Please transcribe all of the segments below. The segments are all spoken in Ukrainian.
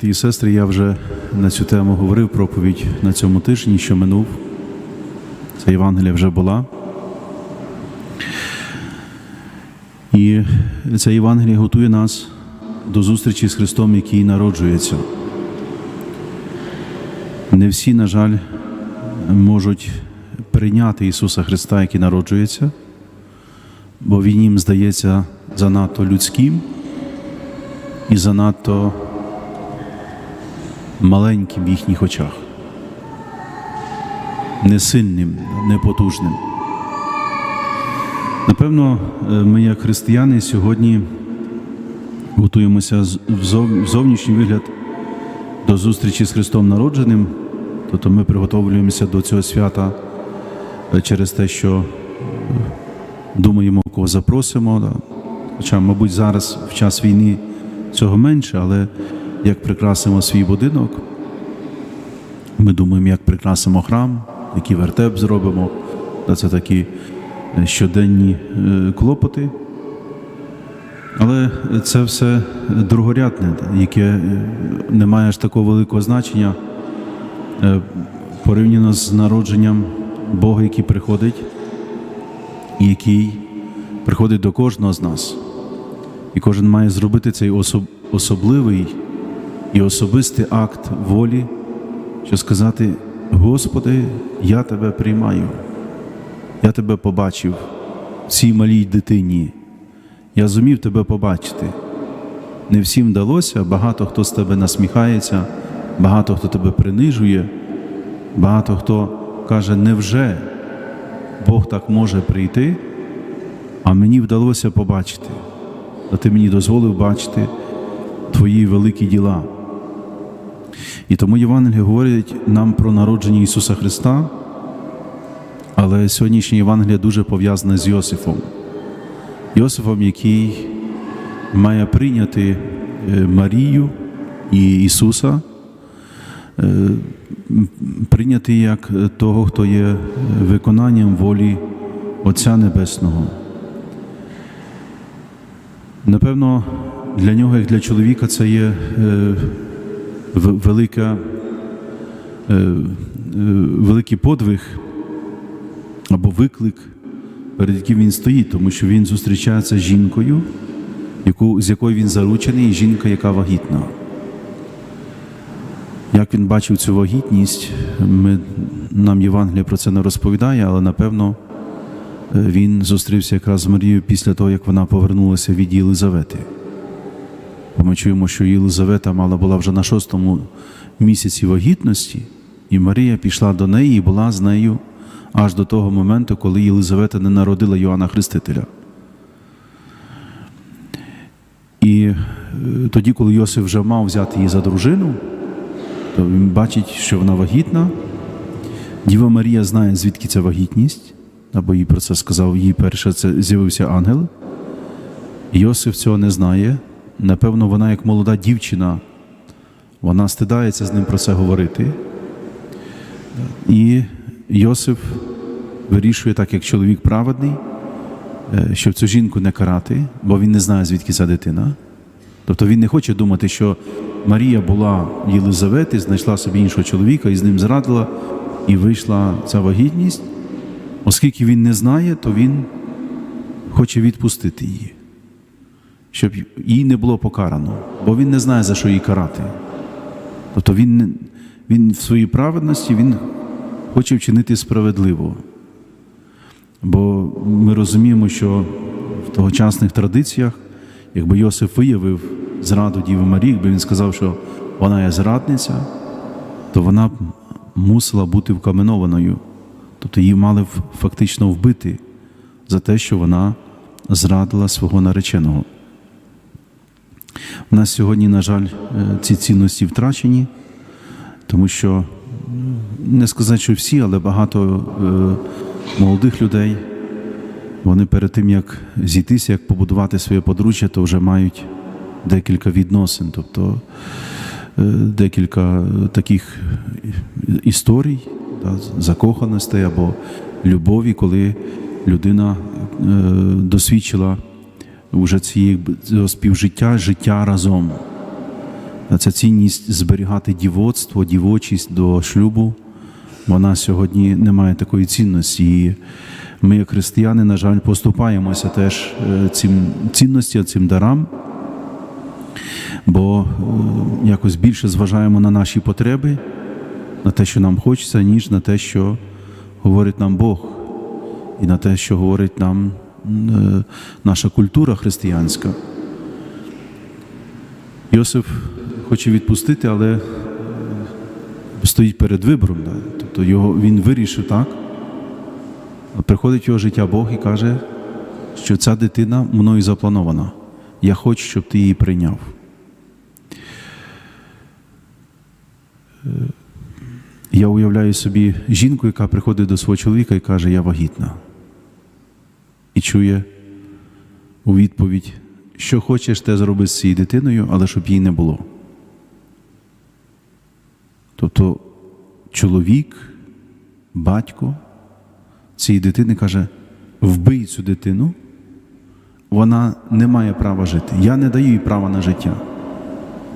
брати і сестри, я вже на цю тему говорив проповідь на цьому тижні, що минув. Ця Євангелія вже була. І ця Євангелія готує нас до зустрічі з Христом, який народжується. Не всі, на жаль, можуть прийняти Ісуса Христа, який народжується, бо Він їм здається занадто людським і занадто маленьким в їхніх очах, несильним, непотужним. Напевно, е, ми, як християни, сьогодні готуємося в зовнішній вигляд до зустрічі з Христом народженим, тобто ми приготовлюємося до цього свята е, через те, що е, думаємо, кого запросимо. Хоча, мабуть, зараз в час війни цього менше, але як прикрасимо свій будинок, ми думаємо, як прикрасимо храм, який вертеп зробимо. Це такі е, щоденні е, клопоти. Але це все другорядне, яке е, не має ж такого великого значення порівняно з народженням Бога, який приходить, який приходить до кожного з нас. І кожен має зробити цей особ- особливий і особистий акт волі, що сказати: Господи, я тебе приймаю, я тебе побачив в цій малій дитині. Я зумів тебе побачити. Не всім вдалося, багато хто з тебе насміхається, багато хто тебе принижує, багато хто каже, невже Бог так може прийти, а мені вдалося побачити, а ти мені дозволив бачити твої великі діла. І тому Євангеліє говорить нам про народження Ісуса Христа, але сьогоднішнє Євангеліє дуже пов'язане з Йосифом. Йосифом, який має прийняти е, Марію і Ісуса, е, прийняти як того, хто є виконанням волі Отця Небесного. Напевно, для нього, як для чоловіка, це є е, велика, е, е, великий подвиг або виклик, перед яким він стоїть, тому що він зустрічається з жінкою, яку, з якою він заручений, і жінка, яка вагітна. Як він бачив цю вагітність, ми, нам Євангелія про це не розповідає, але напевно е, він зустрівся якраз з Марією після того, як вона повернулася від Єлизавети. Бо ми чуємо, що Єлизавета мала була вже на шостому місяці вагітності, і Марія пішла до неї і була з нею аж до того моменту, коли Єлизавета не народила Йоанна Хрестителя. І е, тоді, коли Йосиф вже мав взяти її за дружину, то він бачить, що вона вагітна. Діва Марія знає, звідки ця вагітність, або їй про це сказав, їй перше це з'явився ангел. Йосиф цього не знає. Напевно, вона, як молода дівчина, вона стидається з ним про це говорити. І Йосиф вирішує, так як чоловік праведний, е, щоб цю жінку не карати, бо він не знає, звідки ця дитина. Тобто він не хоче думати, що Марія була Єлизавети, знайшла собі іншого чоловіка і з ним зрадила, і вийшла ця вагітність. Оскільки він не знає, то він хоче відпустити її, щоб її не було покарано, бо він не знає, за що її карати. Тобто він, він в своїй праведності він хоче вчинити справедливо. Бо ми розуміємо, що в тогочасних традиціях, якби Йосиф виявив зраду Діви Марії, якби він сказав, що вона є зрадниця, то вона б мусила бути вкаменованою. Тобто її мали фактично вбити за те, що вона зрадила свого нареченого. Нас сьогодні, на жаль, е, ці цінності втрачені, тому що не сказати, що всі, але багато е, молодих людей, вони перед тим, як зійтися, як побудувати своє подружжя, то вже мають декілька відносин, тобто е, декілька таких історій, закоханостей або любові, коли людина досвідчила вже цього співжиття, життя разом. Ця цінність зберігати дівоцтво, дівочість до шлюбу, вона сьогодні не має такої цінності. І ми, як християни, на жаль, поступаємося теж е, цим цінностям, цим дарам, бо е, якось більше зважаємо на наші потреби, на те, що нам хочеться, ніж на те, що говорить нам Бог, і на те, що говорить нам наша культура християнська. Йосиф хоче відпустити, але е, стоїть перед вибором. Да? Тобто його, він вирішив так. Приходить його життя Бог і каже, що ця дитина мною запланована. Я хочу, щоб ти її прийняв. Е, Я уявляю собі жінку, яка приходить до свого чоловіка і каже, я вагітна. І чує у відповідь, що хочеш, те зроби з цією дитиною, але щоб її не було. Тобто чоловік, батько цієї дитини каже: вбий цю дитину, вона не має права жити. Я не даю їй права на життя.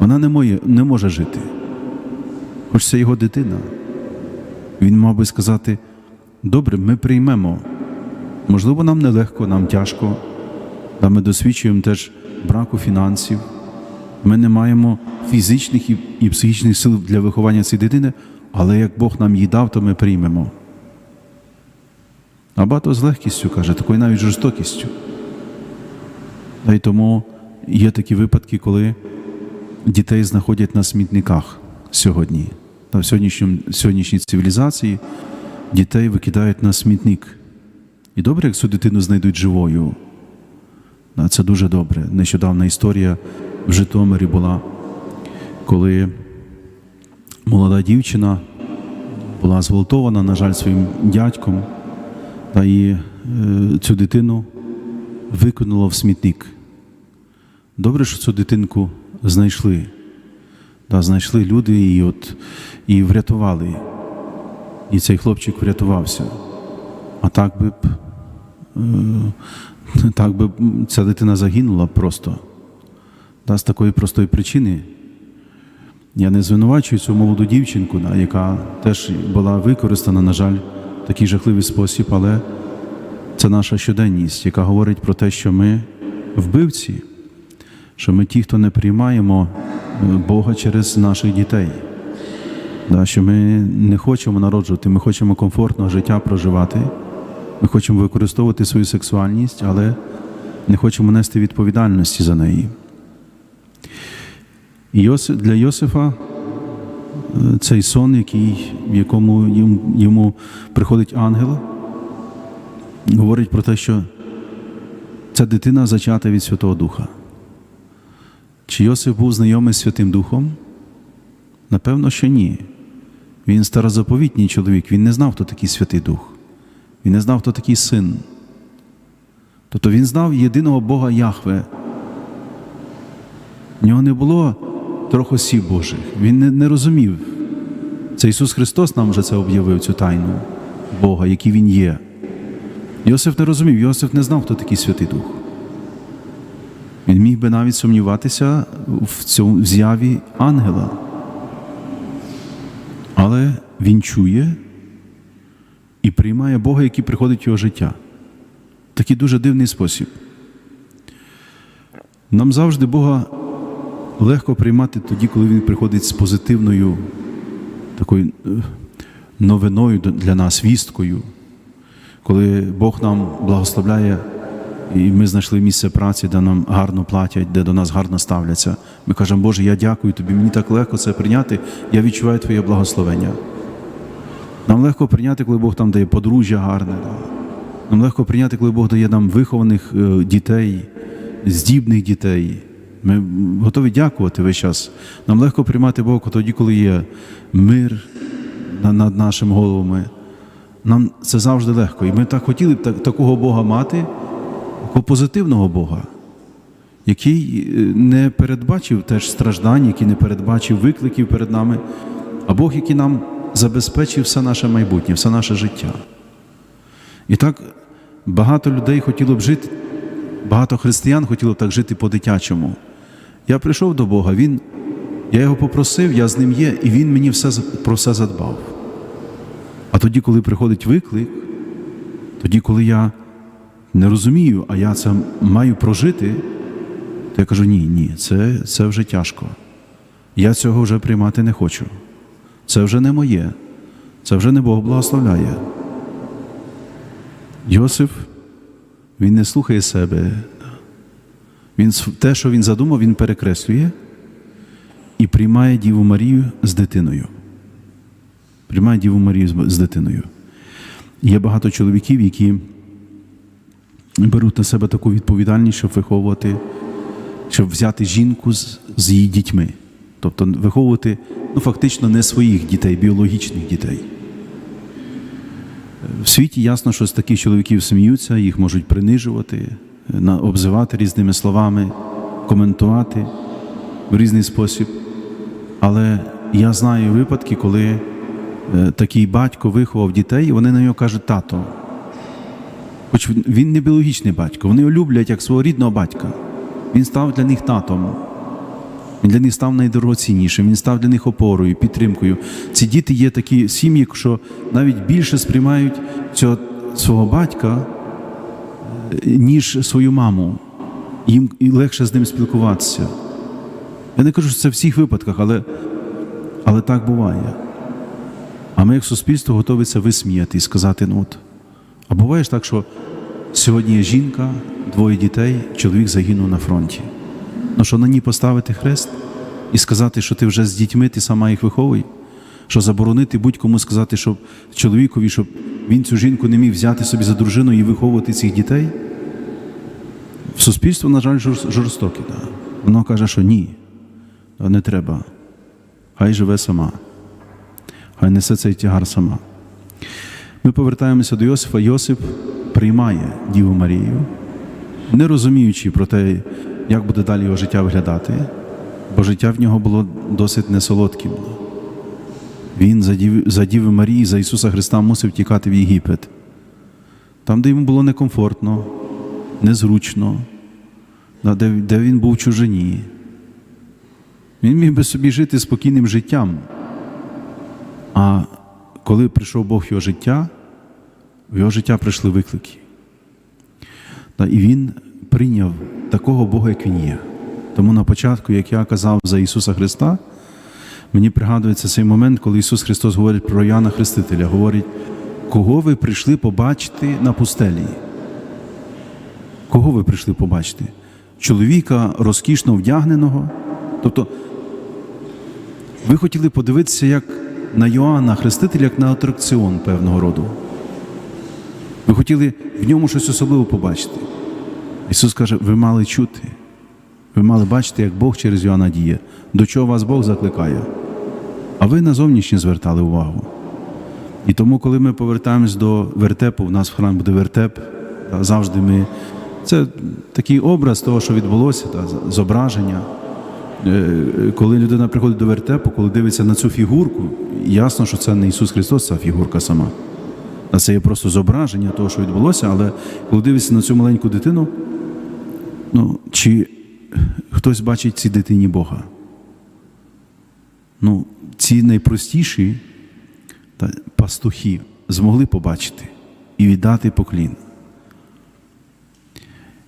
Вона не, моє, не може жити. Хоч це його дитина. Він мав би сказати: добре, ми приймемо. Можливо, нам нелегко, нам тяжко, та ми досвідчуємо теж браку фінансів. Ми не маємо фізичних і, психічних сил для виховання цієї дитини, але як Бог нам її дав, то ми приймемо. А багато з легкістю каже, такою навіть жорстокістю. Та й тому є такі випадки, коли дітей знаходять на смітниках сьогодні. Та в сьогоднішній цивілізації дітей викидають на смітник. І добре, як цю дитину знайдуть живою. Це дуже добре. Нещодавна історія в Житомирі була, коли молода дівчина була зґвалтована, на жаль, своїм дядьком, та і е, цю дитину викинуло в смітник. Добре, що цю дитинку знайшли. Да, знайшли люди і, от, і врятували. І цей хлопчик врятувався. А так би б, так би ця дитина загинула просто. Да, з такої простої причини. Я не звинувачую цю молоду дівчинку, яка теж була використана, на жаль, в такий жахливий спосіб, але це наша щоденність, яка говорить про те, що ми вбивці, що ми ті, хто не приймаємо е, Бога через наших дітей. Що ми не хочемо народжувати, ми хочемо комфортного життя проживати, ми хочемо використовувати свою сексуальність, але не хочемо нести відповідальності за неї. Для Йосифа е, цей сон, який, в якому йому приходить ангел, говорить про те, що ця дитина зачата від Святого Духа. Чи Йосиф був знайомий з Святим Духом? Напевно, що ні. Він старозаповітній чоловік, він не знав, хто такий Святий Дух. Він не знав, хто такий син. Тобто він знав єдиного Бога Яхве. В нього не було трьох осіб Божих. Він не, не розумів. Це Ісус Христос нам вже це об'явив, цю тайну Бога, який Він є. Йосиф не розумів, Йосиф не знав, хто такий Святий Дух. Він міг би навіть сумніватися в цьому з'яві ангела. Але він чує і приймає Бога, який приходить в його життя. Такий дуже дивний спосіб. Нам завжди Бога легко приймати тоді, коли Він приходить з позитивною такою е, новиною для нас, вісткою, коли Бог нам благословляє, і ми знайшли місце праці, де нам гарно платять, де до нас гарно ставляться. Ми кажемо, Боже, я дякую тобі, мені так легко це прийняти, я відчуваю Твоє благословення. Нам легко прийняти, коли Бог там дає подружжя гарне. Нам легко прийняти, коли Бог дає нам вихованих е, дітей, здібних дітей. Ми готові дякувати весь час. Нам легко приймати Бога тоді, коли є мир над нашими головами. Нам це завжди легко. І ми так хотіли б такого Бога мати, такого позитивного Бога, який е, не передбачив теж страждань, який не передбачив викликів перед нами, а Бог, який нам забезпечив все наше майбутнє, все наше життя. І так багато людей хотіло б жити, багато християн хотіло б так жити по-дитячому. Я прийшов до Бога, Він Я його попросив, я з ним є, і він мені все, про все задбав. А тоді, коли приходить виклик, тоді, коли я не розумію, а я це маю прожити, то я кажу: ні, ні, це, це вже тяжко. Я цього вже приймати не хочу. Це вже не моє, це вже не Бог благословляє. Йосиф, він не слухає себе. Він те, що він задумав, він перекреслює і приймає Діву Марію з дитиною. Приймає Діву Марію з- дитиною. Є багато чоловіків, які беруть на себе таку відповідальність, щоб виховувати, щоб взяти жінку з, з її дітьми. Тобто виховувати ну, фактично не своїх дітей, біологічних дітей. В світі ясно, що з таких чоловіків сміються, їх можуть принижувати, обзивати різними словами, коментувати в різний спосіб. Але я знаю випадки, коли е, такий батько виховав дітей, і вони на нього кажуть тато. Хоч він не біологічний батько, вони його люблять як свого рідного батька. Він став для них татом. Він для них став найдорогоціннішим, він став для них опорою, підтримкою. Ці діти є такі сім'ї, що навіть більше сприймають цього свого батька, е, ніж свою маму. Їм легше з ним спілкуватися. Я не кажу, що це в всіх випадках, але, але так буває. А ми, як суспільство, готові це висміяти і сказати: ну от. А буває ж так, що сьогодні є жінка, двоє дітей, чоловік загинув на фронті. Ну що на ній поставити хрест і сказати, що ти вже з дітьми, ти сама їх виховуй? Що заборонити будь-кому сказати, щоб чоловікові, щоб він цю жінку не міг взяти собі за дружину і виховувати цих дітей? Суспільство, на жаль, жорстоке. Да. Воно каже, що ні, не треба. Хай живе сама, хай несе цей тягар сама. Ми повертаємося до Йосифа. Йосип приймає Діву Марію, не розуміючи про те, як буде далі його життя виглядати, бо життя в нього було досить несолодким. Він за Дів- за Діви Марії, за Ісуса Христа мусив тікати в Єгипет. Там, де йому було некомфортно, незручно, де, де він був в чужині. Він міг би собі жити спокійним життям. А коли прийшов Бог в його життя, в його життя прийшли виклики. І він прийняв такого Бога, як він є. Тому на початку, як я казав за Ісуса Христа, мені пригадується цей момент, коли Ісус Христос говорить про Яна Хрестителя, говорить, кого ви прийшли побачити на пустелі? Кого ви прийшли побачити? Чоловіка розкішно вдягненого. Тобто, ви хотіли подивитися, як на Йоанна Хрестителя, як на атракціон певного роду. Ви хотіли в ньому щось особливе побачити. Ісус каже, ви мали чути, ви мали бачити, як Бог через Йоанна діє, до чого вас Бог закликає. А ви на зовнішнє звертали увагу. І тому, коли ми повертаємось до вертепу, у нас в храмі буде вертеп, завжди ми. Це такий образ того, що відбулося, та, зображення. Е, Коли людина приходить до вертепу, коли дивиться на цю фігурку, ясно, що це не Ісус Христос, ця фігурка сама. А це є просто зображення того, що відбулося, але коли дивишся на цю маленьку дитину, ну, чи хтось бачить цій дитині Бога? Ну, ці найпростіші та, пастухи змогли побачити і віддати поклін.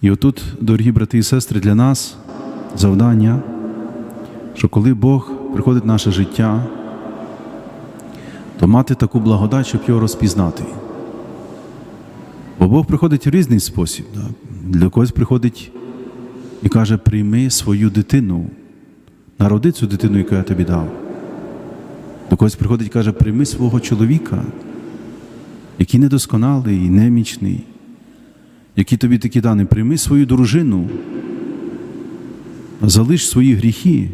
І отут, дорогі брати і сестри, для нас завдання, що коли Бог приходить в наше життя, то мати таку благодать, щоб його розпізнати. Бо Бог приходить в різний спосіб. Для когось приходить і каже: прийми свою дитину, народи цю дитину, яку я тобі дав. До когось приходить і каже, прийми свого чоловіка, який недосконалий, немічний, який тобі такі дані, прийми свою дружину, залиш свої гріхи.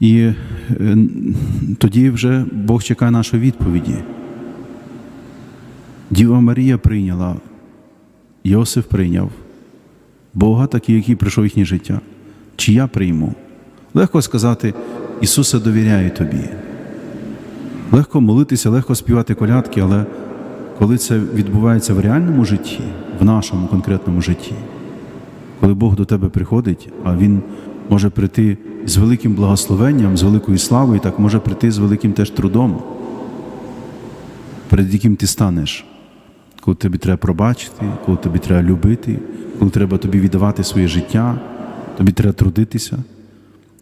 І е, тоді вже Бог чекає нашої відповіді. Діва Марія прийняла, Йосиф прийняв Бога, такий, який прийшов їхнє життя. Чи я прийму? Легко сказати, Ісусе, довіряю тобі. Легко молитися, легко співати колядки, але коли це відбувається в реальному житті, в нашому конкретному житті, коли Бог до тебе приходить, а Він може прийти з великим благословенням, з великою славою, так може прийти з великим теж трудом, перед яким ти станеш, коли тобі треба пробачити, коли тобі треба любити, коли треба тобі віддавати своє життя, тобі треба трудитися.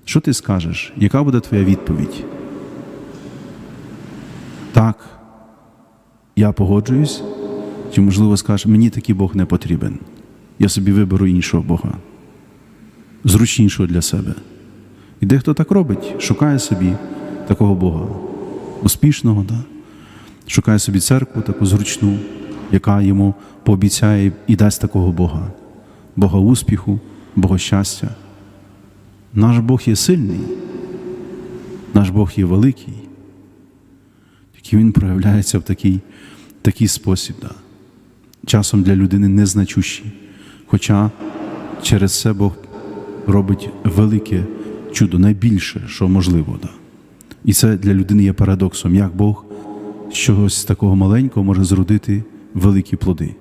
Що ти скажеш? Яка буде твоя відповідь? Так, я погоджуюсь, чи, можливо, скажеш, мені такий Бог не потрібен. Я собі виберу іншого Бога, зручнішого для себе. І дехто так робить, шукає собі такого Бога, успішного, да? шукає собі церкву таку зручну, яка йому пообіцяє і дасть такого Бога, Бога успіху, Бога щастя. Наш Бог є сильний, наш Бог є великий, тільки Він проявляється в такий, такий спосіб, да. часом для людини незначущий. Хоча через це Бог робить велике чудо, найбільше, що можливо. Да. І це для людини є парадоксом, як Бог з чогось такого маленького може зродити великі плоди.